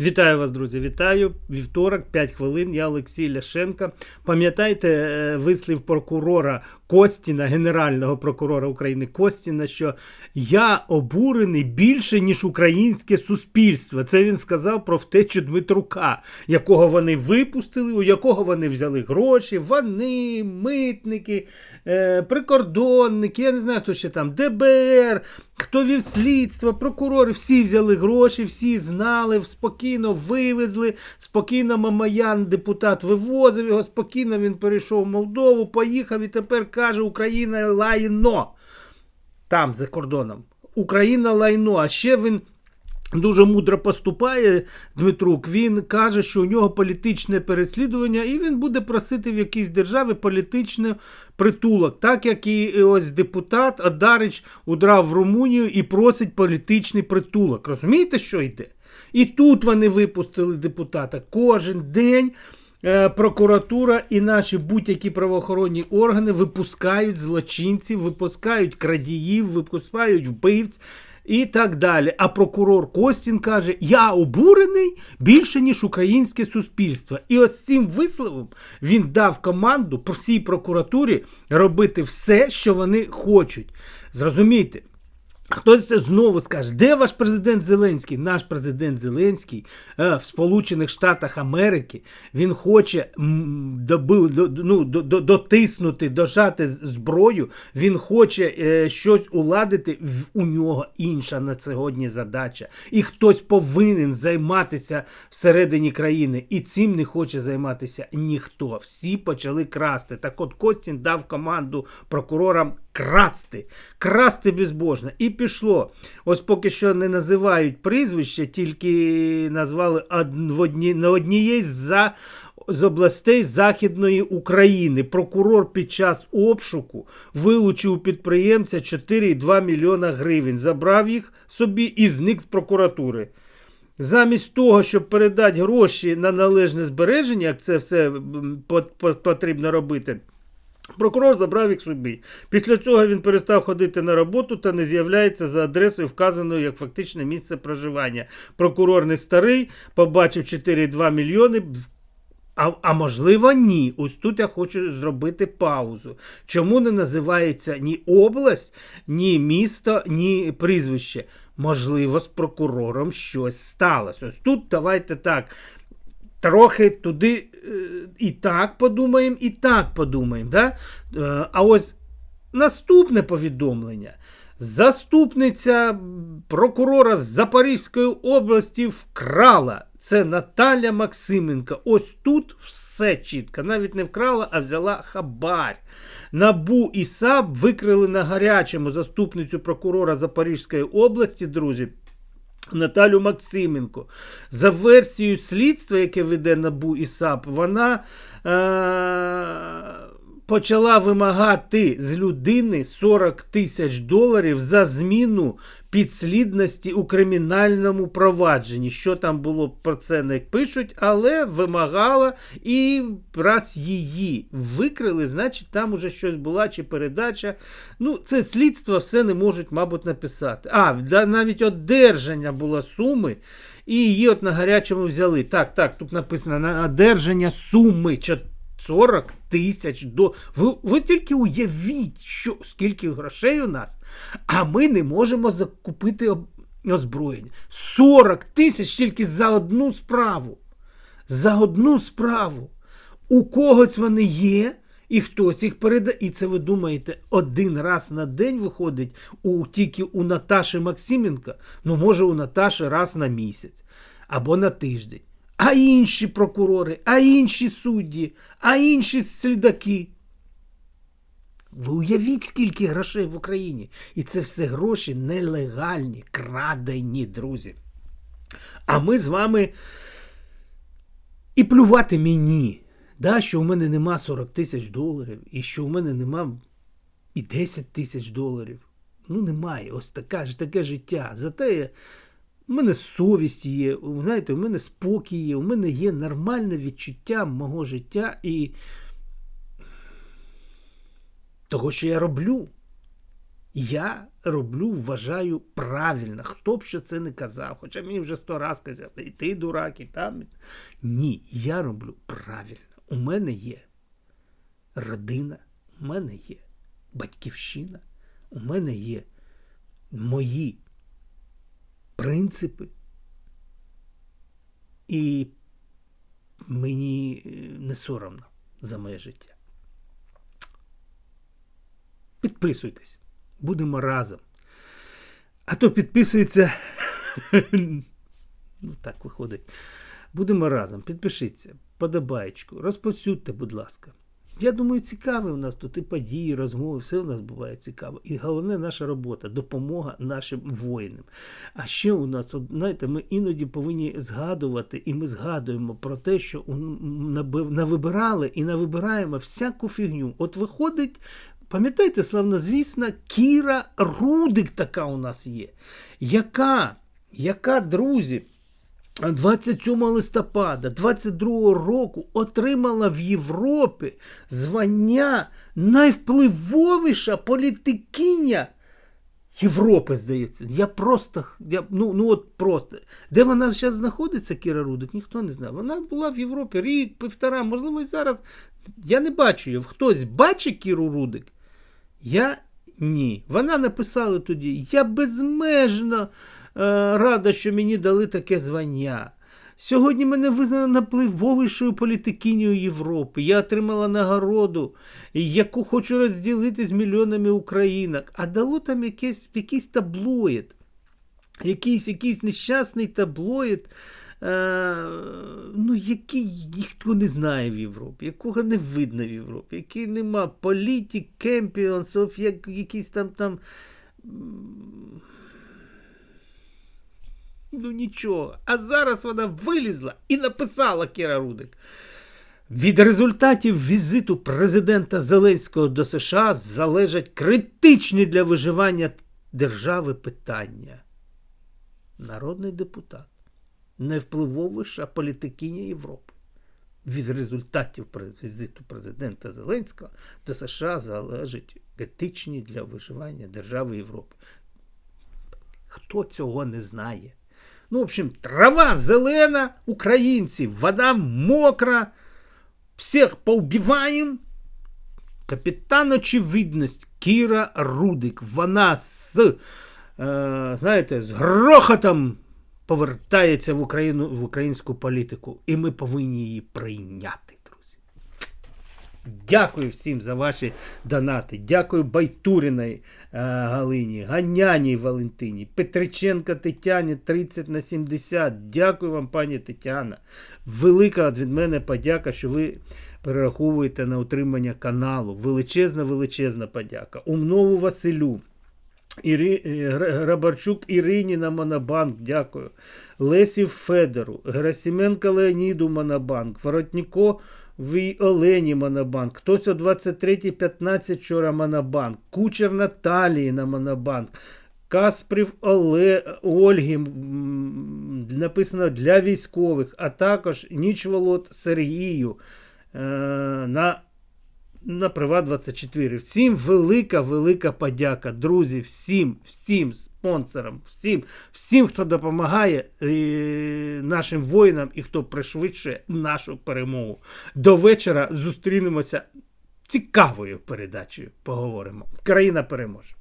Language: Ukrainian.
Вітаю вас, друзі! Вітаю. Вівторок, 5 хвилин. Я Олексій Ляшенко. Пам'ятаєте е, вислів прокурора Костіна, генерального прокурора України Костіна, що я обурений більше, ніж українське суспільство. Це він сказав про втечу Дмитрука, якого вони випустили, у якого вони взяли гроші. Вони, митники, е, прикордонники, я не знаю, хто ще там, ДБР, хто вів слідство, прокурори, всі взяли гроші, всі знали, спокійно вивезли, спокійно Мамаян, депутат, вивозив його, спокійно він перейшов в Молдову, поїхав і тепер каже, Україна лайно. Там, за кордоном. Україна лайно. А ще він дуже мудро поступає, Дмитрук. Він каже, що у нього політичне переслідування, і він буде просити в якійсь державі політичний притулок. Так як і ось депутат Адарич удрав в Румунію і просить політичний притулок. Розумієте, що йде? І тут вони випустили депутата кожен день. Е, Прокуратура і наші будь-які правоохоронні органи випускають злочинців, випускають крадіїв, випускають вбивць і так далі. А прокурор Костін каже: Я обурений більше, ніж українське суспільство. І ось цим висловом він дав команду по всій прокуратурі робити все, що вони хочуть. Зрозумійте. Хтось знову скаже, де ваш президент Зеленський? Наш президент Зеленський е, в Сполучених Штатах Америки він хоче ну, до, до, дотиснути, дожати зброю, він хоче е, щось уладити. У нього інша на сьогодні задача. І хтось повинен займатися всередині країни. І цим не хоче займатися ніхто. Всі почали красти. Так от Костін дав команду прокурорам красти, красти безбожно. І пішло. Ось поки що не називають прізвище, тільки назвали на однієї з з областей Західної України. Прокурор під час обшуку вилучив у підприємця 4,2 мільйона гривень, забрав їх собі і зник з прокуратури. Замість того, щоб передати гроші на належне збереження, як це все потрібно робити. Прокурор забрав їх собі. Після цього він перестав ходити на роботу та не з'являється за адресою, вказаною як фактичне місце проживання. Прокурор не старий, побачив 4,2 мільйони. А а можливо, ні. Ось тут я хочу зробити паузу. Чому не називається ні область, ні місто, ні прізвище? Можливо, з прокурором щось сталося. Ось тут давайте так трохи туди і так подумаємо, і так подумаємо. Да? Е, а ось наступне повідомлення. Заступниця прокурора з Запорізької області вкрала. Це Наталя Максименко. Ось тут все чітко. Навіть не вкрала, а взяла хабар. Набу і САП викрили на гарячому заступницю прокурора Запорізької області, друзі. Наталю Максименко. За версією слідства, яке веде НАБУ і САП, вона е- почала вимагати з людини 40 тисяч доларів за зміну підслідності у кримінальному провадженні. Що там було про це не пишуть, але вимагала і раз її викрили, значить там уже щось була чи передача. Ну, це слідство все не можуть, мабуть, написати. А, навіть одержання було суми. І її от на гарячому взяли. Так, так, тут написано на одержання суми 40 тисяч до. Ви ви тільки уявіть, що скільки грошей у нас, а ми не можемо закупити озброєння. 40 тисяч тільки за одну справу. За одну справу. У когось вони є, і хтось їх передає. І це ви думаєте, один раз на день виходить у, тільки у Наташі Максименка, ну, може, у Наташі раз на місяць або на тиждень а інші прокурори, а інші судді, а інші слідаки. Ви уявіть, скільки грошей в Україні. І це все гроші нелегальні, крадені, друзі. А ми з вами і плювати мені, да, що у мене нема 40 тисяч доларів, і що у мене нема і 10 тисяч доларів. Ну, немає. Ось така, таке життя. Зате у мене совість є, знаєте, у мене спокій є, у мене є нормальне відчуття мого життя і того, що я роблю. Я роблю, вважаю, правильно. Хто б що це не казав. Хоча мені вже сто раз казав, і ти дурак, і там. Ні, я роблю правильно. У мене є родина, у мене є батьківщина, у мене є мої принципи. І мені е, не соромно за моє життя. Підписуйтесь, будемо разом. А то підписується. ну, так виходить. Будемо разом. Підпишіться, подобаєчку, розповсюдьте, будь ласка. Я думаю, цікаві у нас тут і події, розмови, все у нас буває цікаво. І головне наша робота допомога нашим воїнам. А ще у нас, знаєте, ми іноді повинні згадувати, і ми згадуємо про те, що навибирали і навибираємо всяку фігню. От виходить, пам'ятаєте, славнозвісна, Кіра Рудик така у нас є. Яка, яка, друзі, 27 листопада 22 року отримала в Європі звання найвпливовіша політикиня Європи, здається. Я просто, я, ну, ну от просто. Де вона зараз знаходиться, Кіра Рудик, ніхто не знає. Вона була в Європі рік, півтора, можливо, і зараз. Я не бачу її. Хтось бачить Кіру Рудик? Я ні. Вона написала тоді: Я безмежно рада, що мені дали таке звання. Сьогодні мене визнано найвпливовішою політикинею Європи. Я отримала нагороду, яку хочу розділити з мільйонами українок. А дало там якийсь, якийсь таблоїд. Якийсь, якийсь нещасний таблоїд, е, ну, який ніхто не знає в Європі, якого не видно в Європі, який нема політик, кемпіонсів, як, якісь там там. Ну нічого. А зараз вона вилізла і написала Кіра Рудик. Від результатів візиту президента Зеленського до США залежать критичні для виживання держави питання. Народний депутат, найвпливовіша політикиня Європи. Від результатів візиту президента Зеленського до США залежать критичні для виживання держави Європи. Хто цього не знає? Ну, в общем, трава зелена, українці, вода мокра, всіх поубиваємо. Капітан Очевидність Кіра Рудик. Вона з, е, знаєте, з грохотом повертається в Україну в українську політику. І ми повинні її прийняти. Дякую всім за ваші донати. Дякую Байтуріної е, Галині, Ганяній Валентині, Петриченка Тетяні 30 на 70. Дякую вам, пані Тетяна. Велика від мене подяка, що ви перераховуєте на утримання каналу. Величезна, величезна подяка. Умнову Василю. Ірі... е, Грабарчук Ірині на Монобанк, дякую. Лесі Федору, Герасименко Леоніду Монобанк, Воротніковій Олені Монобанк, хтось о 23.15 вчора Монобанк, Кучер Наталії на Монобанк, Каспрів Оле... Ольги, написано для військових, а також Нічволод Сергію е, на на Приват 24. Всім велика, велика подяка, друзі, всім, всім спонсорам, всім, всім, хто допомагає е, нашим воїнам і хто пришвидшує нашу перемогу. До вечора зустрінемося цікавою передачею. Поговоримо. Країна переможе.